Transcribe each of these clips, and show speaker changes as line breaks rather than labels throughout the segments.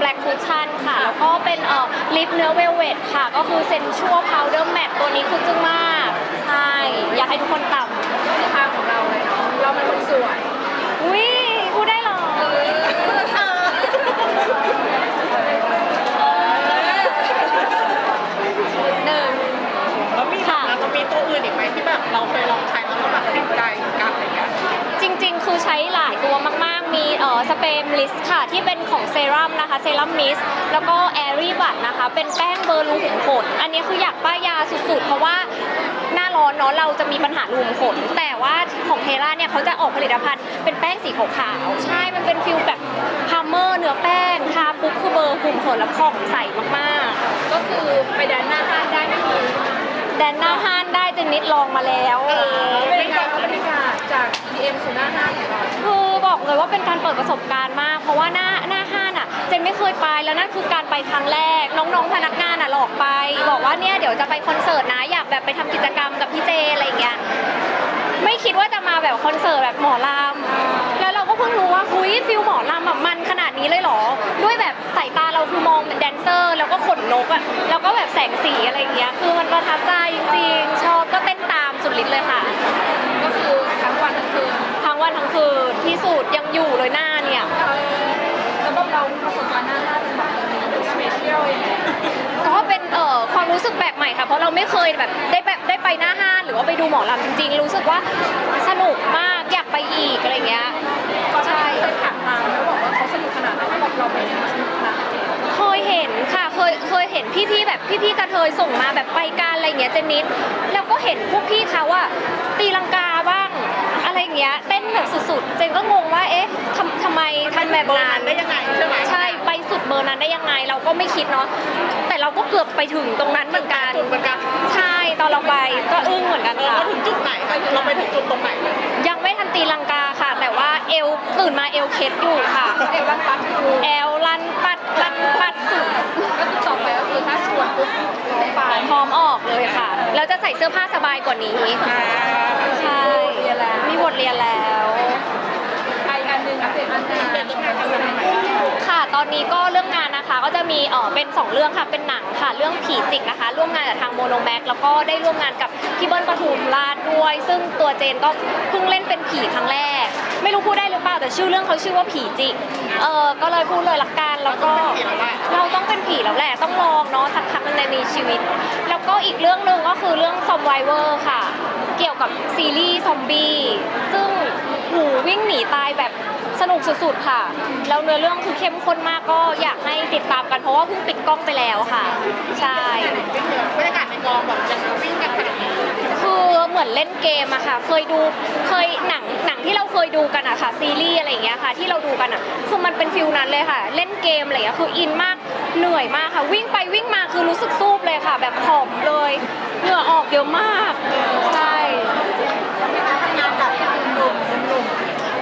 black cushion ค่ะ แล้วก็เป็นเอ่อลิปเนื้อเวลเวทค่ะ ก็คือ sensual powder matte ตัวนี้คือจึ้งมากใช่อยากให้ทุกคนตำ
ในทางของเราเลยเนาะเราเป็นคนสวย
อุ้ยพูดได้เหรอ
หนึ่ง
แล้วมีแบบแล้วมีตัวอื่นอีกไหมที่แบบเราเคยลองใช้แล้วก็แบบติดใจกันอะไรเงี้ย
จริง ๆ คือใช้หลายตัวมากๆมี เอ่อสเปรย์มิสค่ะ ที่เป็นของเซรั่มนะคะเซรั่มมิสแล้วก็แอรี่บัตนะคะ เป็นแป้งเบอร์รูขุมขนอันนี้คืออยากป้ายยาสุดๆ เพราะว่าหน้าร้อนเนาะเราจะมีปัญหารูขุมขนแต่ว่าของเทราเนี่ยเขาจะออกผลิตภัณฑ์เป็นแป้งสีขาวๆใช่มันเป็นฟิลแบบพาร์เมอร์เนื้อแป้งทาปุ๊บคือเบอร์ขุมขนแล้วผ่องใสมาก
ก็คือไปแดนหน้าห้างได้ไม่มี
ๆแดนหน้าห้านได้เจนนิดลองมาแล้ว
เป็นการเอาบรรยากาศจาก DM สู่หน้าห้างของเรา
คือ บอกเลยว่าเป็นการเปิดประสบการณ์มาก เพราะว่าหน้าหน้าห้านอะเจนไม่เคยไปแล้วนั่นคือการไปครั้งแรก น้องๆพนักงานอะหลอกไป บอกว่าเนี่ยเดี๋ยวจะไปคอนเสิร์ตนะอยากแบบไปทำกิจกรรมกับพี่เจอะไรอย่างเงี้ยไม่คิดว่าจะมาแบบคอนเสิร์ตแบบหมอลำแล้วเราก็เพิ่งรู้ว่าคุยฟิลหมอลำอะมันขนาดนี้เลยเหรอ ด้วยแบบสายตาเราคือมองเป็นแดนเซอร์ แล้วก็ขนนกอะแล้วก็แบบแสงสีอะไรอย่างเงี้ยคือมันประทับใจจริงๆชอบก็เต้นตามสุดฤทธิ์เลยค่ะ
ก็คือทั้งวันทั้งคืน
ทั้งวันทั้งคืน ที่สุดยังอยู่เลยหน้าเนี่ย
แล้วก็เราประสบการณ์หน้าห้างเป็นแบบสเปเชียลยังไง
ก็เป็นเอ่อความรู้สึกแปลกใหม่ค่ะ เพราะเราไม่เคยแบบได้แบบได้ไปหน้าห้างหรือว่าไปดูหมอลำจริง ๆ รู้สึกว่าสนุกมากอยากไปอีกอะไรเงี้ย
ก่อนหน้า
ใช่
นี้เคยผ่านทางแล้วบอกว่าเขาสนุกขนาดไหนแล้วบอกเราไปเนี่ยสนุกขนาดไหน
เคยเห็นค่ะเคยเคยเห็นพี่ๆแบบพี่ๆกระเทยส่งมาแบบไปการอะไรเงี้ยเจนนิดแล้วก็เห็นพวกพี่เขาว่าตีลังกาบ้าง อะไรเงี้ยเต้นแบบสุดๆ เจนก็งงว่าเอ๊ะทำทำไมทำแบบ
เบอร์
นั้
นั้นนได้ยังไงใช่ไหม
ใช่ไปสุดเบอร์นั้นได้ยังไงเราก็ไม่คิดเนาะแต่เราก็เกือบไปถึงตรงนั้นเหมือนกัน
จุดเหมือนกัน
ใช่ตอนเราไปก็อึ้งเหมือนกัน
เออ
ค่ะ
เราถึงจุดไหนคะเราไปถึงจุดตรงไหนเลย
ยังไม่ทันตีลังกาค่ะ แต่ว่าเอวตื่นมาเอวเคล็ดอยู่ค่ะ
เอวันปัดอยู่
เอวลันปัดลันปัดสุด
ก็คือต่อไปก็คือถ้าชวนปุ๊บร้องไป
พร้อมออกเลยค่ะแล้วจะใส่เสื้อผ้าสบายกว่านี้ใช่
เรียนแล้ว
มีบทเรียนแล้ว
ไออันหนึ่งอัปเดตอันงานเป็นงานการแสดงใหม่
ค่ะ ตอนนี้ก็เรื่องงานนะคะ ก็จะมีเออเป็น 2 เรื่องค่ะ เป็นหนังค่ะ เรื่องผีจิกนะคะ ร่วมงานกับทางโมโนแม็กแล้วก็ได้ร่วมงานกับพี่เบิ้ลปทุมราชด้วย ซึ่งตัวเจนก็เพิ่งเล่นเป็นผีครั้งแรก ไม่รู้พูดได้หรือเปล่า แต่ชื่อเรื่องเขาชื่อว่าผีจิก เออก็เลยพูดเลยละกัน แล้วก็เราต้องเป็นผีแล้วแหละ ต้องลองเนาะสักครั้งหนึ่งในชีวิต แล้วก็อีกเรื่องหนึ่งก็คือเรื่อง Survivor ค่ะ เกี่ยวกับซีรีส์ซอมบี้ซึ่งหูวิ่งหนีตายแบบสนุกสุดๆค่ะ แล้วเนื้อเรื่องคือเข้มข้นมากก็อยากให้ติดตามกันเพราะว่าเพิ่งปิดกล้องไปแล้วค่ะ ใช่
บรรยากาศในกองแบบยังวิ่งกันขนาดนี้
คือเหมือนเล่นเกมอะค่ะ เคยดูเคยหนังหนังที่เราเคยดูกันอะค่ะซีรีส์อะไรอย่างเงี้ยค่ะ ที่เราดูกันอะคือมันเป็นฟิลนั้นเลยค่ะ เล่นเกมอะไรอย่างเงี้ยคืออินมากเหนื่อยมากค่ะ วิ่งไปวิ่งมาคือรู้สึกซูบเลยค่ะ แบบผอมเลยเหงื่อออกเยอะมากใช่
ทำงานกับหนุ่มหนุ่ม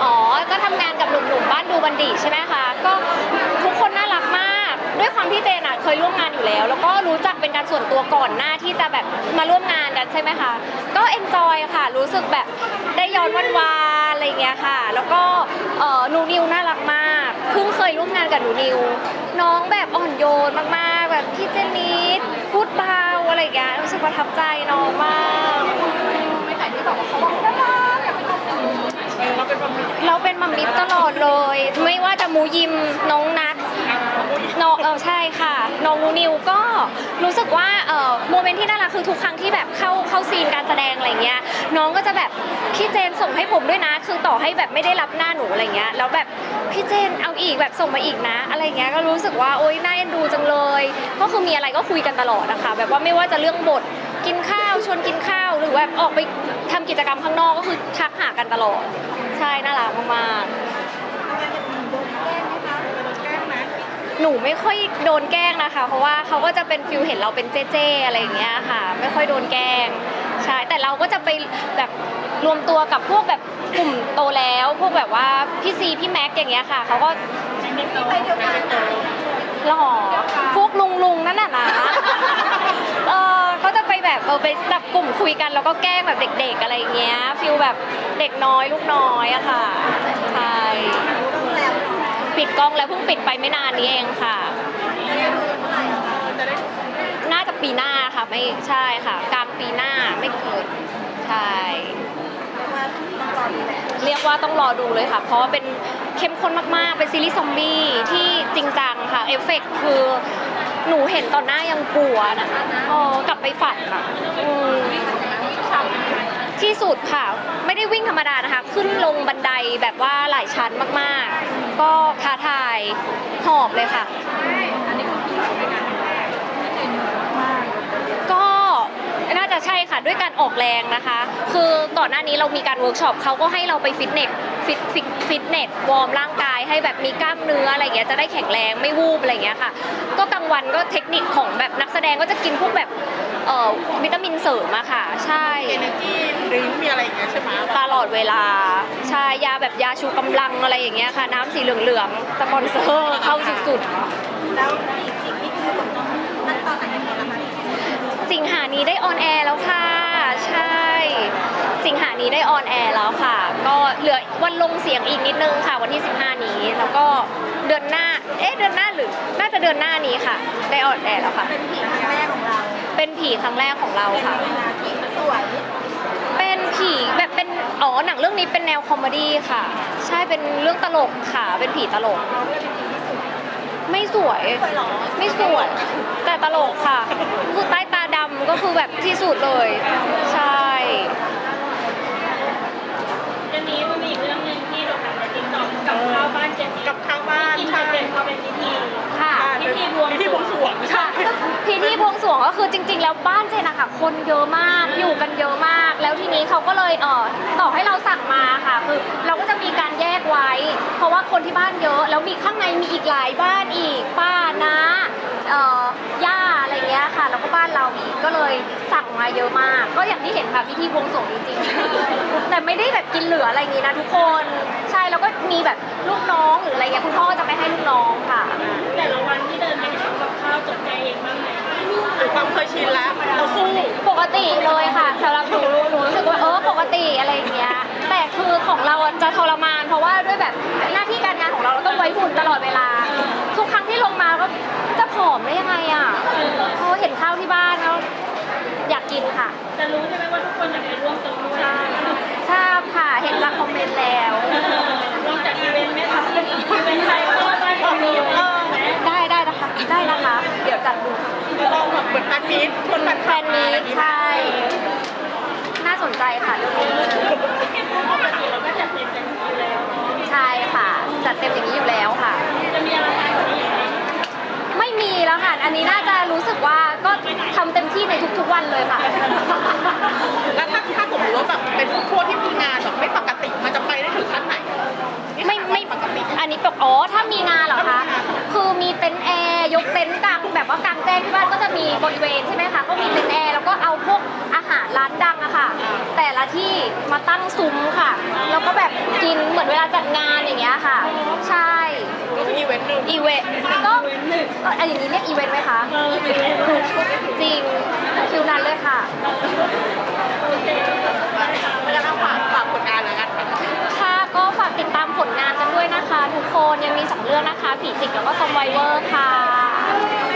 อ๋อ ก็ทำงานกับ หนุ่มๆบ้านดูบันดีใช่ไหมคะก็ทุกคนน่ารักมาก ด้วยความที่เจนอะเคยร่วมงานอยู่แล้ว แล้วก็รู้จักเป็นการส่วนตัวก่อนหน้าที่จะแบบมาร่วมงานกันใช่ไหมคะก็เอนจอยค่ะ รู้สึกแบบได้ย้อนวันวานอะไรเงี้ยค่ะ แล้วก็เอ่อหนูนิวน่ารักมากเพิ่งเคยร่วมงานกับหนูนิว น้องแบบอ่อนโยนมากๆ แบบพี่เจนนิดพูดเบาอะไรอย่างเงี้ยรู้สึกประทับใจน้องมาก
ไม่แต่ที่บอกว่าเขาบอก เรา
เป็นบะหมี่
เราเป็นมัมมิตลอดเลย ไม่ว่าจะมูยิมน้องนัดน้องเออใช่ค่ะน้องนูนิวก็รู้สึกว่าเออโมเมนต์ที่น่ารักคือทุกครั้งที่แบบเข้าเข้าซีนการแสดงอะไรเงี้ยน้องก็จะแบบพี่เจนส่งให้ผมด้วยนะ คือต่อให้แบบไม่ได้รับหน้าหนูอะไรเงี้ยแล้วแบบพี่เจนเอาอีกแบบส่งมาอีกนะ อะไรเงี้ยก็รู้สึกว่าโอ๊ยน่าเอ็นดูจังเลย ก็คือมีอะไรก็คุยกันตลอดนะคะแบบว่าไม่ว่าจะเรื่องบทกินข้าวชวนกินข้าว รือแบบออกไปทำกิจกรรมข้างนอกก็คือทักหากันตลอด ใช่น่ารักมากๆ หนูไม่ค่อยโดนแกล้งนะคะ เพราะว่าเขาก็จะเป็นฟิลเห็นเราเป็นเจ๊ๆอะไรอย่างเงี้ยค่ะ ไม่ค่อยโดนแกล้งใช่แต่เราก็จะไปแบบรวมตัวกับพวกแบบกลุ่มโตแล้ว พวกแบบว่าพี่ซีพี่แม็กอย่างเงี้ยค่ะเขาก็
ไปเดียวกัน
หล่อพวกลุงลุงๆนั่นน่ะนะเออก็ จะไปแบบเออไปจับกลุ่มคุยกันแล้วก็แกล้งแบบเด็ก ๆ อะไรอย่างเงี้ยฟิลแบบเด็กน้อยลูกน้อยอะค่ะใช่ปิดกล้องแล้วเพิ่งปิดไปไม่นานนี้เองค่ะ
จะได้
น่าจะปีหน้าค่ะไม่ใช่ค่ะ กลางปีหน้าไม่เกินใช่เรียกว่าต้องรอดูเลยค่ะ เพราะเป็นเข้มข้นมากๆ เป็นซีรีส์ซอมบี้ที่จริงจังค่ะ เอฟเฟกต์คือ หนูเห็นตอนหน้ายังกลัวนะเออกลับไปฝันอะอืมที่สุดค่ะ ไม่ได้วิ่งธรรมดานะคะ ขึ้นลงบันไดแบบว่าหลายชั้นมากๆ ก็ท้าทายหอบเลยค่ะก็ น่าจะใช่ค่ะด้วยการออกแรงนะคะ คือก่อนหน้านี้เรามีการเวิร์กช็อปเขาก็ให้เราไปฟิตเนสฟิตฟิตฟิตเนสวอร์มร่างกายให้แบบมีกล้ามเนื้ออะไรอย่างเงี้ยจะได้แข็งแรงไม่วูบอะไรอย่างเงี้ยค่ะ ก็กลางวันก็เทคนิคของแบบนักแสดงก็จะกินพวกแบบเอ่อวิตามินเสริมอะค่ะ ใช่
เอเนจีดริงมีอะไรอย่างเงี้ยใช่ไหม
ตลอดเวลาใช่ยาแบบยาชูกำลังอะไรอย่างเงี้ยค่ะ น้ำสีเหลืองๆสปอนเซอร์เข้าสุดๆ
แล้วจริงๆนี่คือตกลงขั้นตอนไหนกันบ้างคะ
สิงหา นี้ได้ออนแอร์แล้วค่ะ ใช่ สิงหานี้ได้ออนแอร์แล้วค่ะ ก็เหลือวันลงเสียงอีกนิดนึงค่ะ วันที่ 15 นี้ แล้วก็เดือนหน้า เอ๊ะเดือนหน้าหรือ น่าจะเดือนหน้านี้ค่ะ ได้ออนแอร์แล้วค่ะ
เป็นผีครั้งแรกของเรา
เป็นผีครั้งแรกของเราค่ะ
เวลาที่สวย
เป็นผีแบบเป็น อ๋อ หนังเรื่องนี้เป็นแนวคอมเมดี้ค่ะ ใช่ เป็นเรื่องตลกค่ะ เป็นผีตลก ไม่สวย
สวยหรอ
ไม่สวย แต่ตลกค่ะคือใต้ตาดำก็คือ แบบที่สุดเลย ใช่
จะนี้มันมีอีกเรื่องหนึ่งที่โด่งดังในติ๊กต็อกกับข้าวบ้านเจ็ด
กับข้าวบ้าน
กิน
ใช่
จะเป็นพอเป็นพิธี
ค่ะ
พิธีบวง
พิธีบวงสรวงใช่
พิธีบวงสรวงก็คือจริง ๆ แล้วบ้านเจนอะค่ะคนเยอะมากอยู่กันเยอะมาก แล้วทีนี้เขาก็เลยเออต่อให้เราสั่งมาค่ะคือเราก็จะมีการแยกไว้ เพราะว่าคนที่บ้านเยอะ แล้วมีข้างในมีอีกหลายบ้านอีกป้านะเอ่อย่าอะไรเงี้ยค่ะแล้วก็บ้านเราอีกก็เลยสั่งมาเยอะมาก ก็อย่างที่เห็นค่ะพิธีบวงสรวงจริงๆ แต่ไม่ได้แบบกินเหลืออะไรอย่างงี้นะทุกคน ใช่แล้วก็มีแบบลูกน้องหรืออะไรเงี้ยคุณพ่อจะไม่ให้ลูกน้องค่ะ
แต่ละวันที่เดินไปทำกับข้าวจดใจเองบ้างไหม
หรือความเคยชินแล้วเราสู้
ปกติเลยค่ะสำหรับหนูหนูรู้สึกว่าเออปกติอะไรอย่างเงี้ยแต่คือของเราอะจะทรมาน เพราะว่าด้วยแบบหน้าที่การงานของเราเราต้องไว้หุ่นตลอดเวลา ทุกครั้งที่ลงมาก็จะ ผอมได้ยังไงอะเพราะเห็นข้าวที่บ้านแล้วอยากกินค่ะ
แต่รู้ใช่ไหมว่าทุกคนอยากไปร่วมตรงด้วย
ทราบค่ะ เห็นจากคอมเมนต์แล้ว
ลองจัดอีเวนต์ไหมคะอีเวนต์ไทยก็ได้มีไหม
ได้ได้นะคะ ได้นะคะ เดี๋ยวจัดดู
เราแบบเหมือนแฟนมีตชวนแฟน
แฟนมีตใช่ น่าสนใจค่ะเรื่องนี้
ปกติเราก็จัดเต็มกันอยู่แล้วเนาะ
ใช่ค่ะ จัดเต็มอย่างนี้อยู่แล้วค่ะ
จะมีอะไรอีกไหม
ไม่มีแล้วค่ะ อันนี้น่าจะรู้สึกว่าก็ทำเต็มที่ในทุกๆวันเลยค่ะ
แล้วถ้าถ้าสมมติว่าแบบเป็นพวกที่มีงานแบบไม่ปกติมันจะไปได้ถึงขั้นไหน
ไม่ไม่
ปกติ
อันนี้ปกอ๋อถ้ามีงานเหรอคะคือ มีเต็นท์แอร์ยกเต็นท์กลางแบบว่ากลางแจ้งที่บ้านก็จะมีบริเวณใช่ไหมคะก็มีเต็นท์แอร์แล้วก็เอาพวกอาหารร้านดังอะค่ะ แต่ละที่มาตั้งซุ้มค่ะแล้วก็แบบกินเหมือนเวลาจัดงานอย่างเงี้ยค่ะ ใช่
ก็คืออีเวนต์หนึ่ง
อีเวนต์ก็ก็อันอย่างนี้เรียกอีเวนต์ไหมคะจริงฟิวนั้นเลยค่ะ นะคะ ทุกคนยังมีสองเรื่องนะคะ ผีจิกแล้วก็ซอมไวเวอร์ค่ะ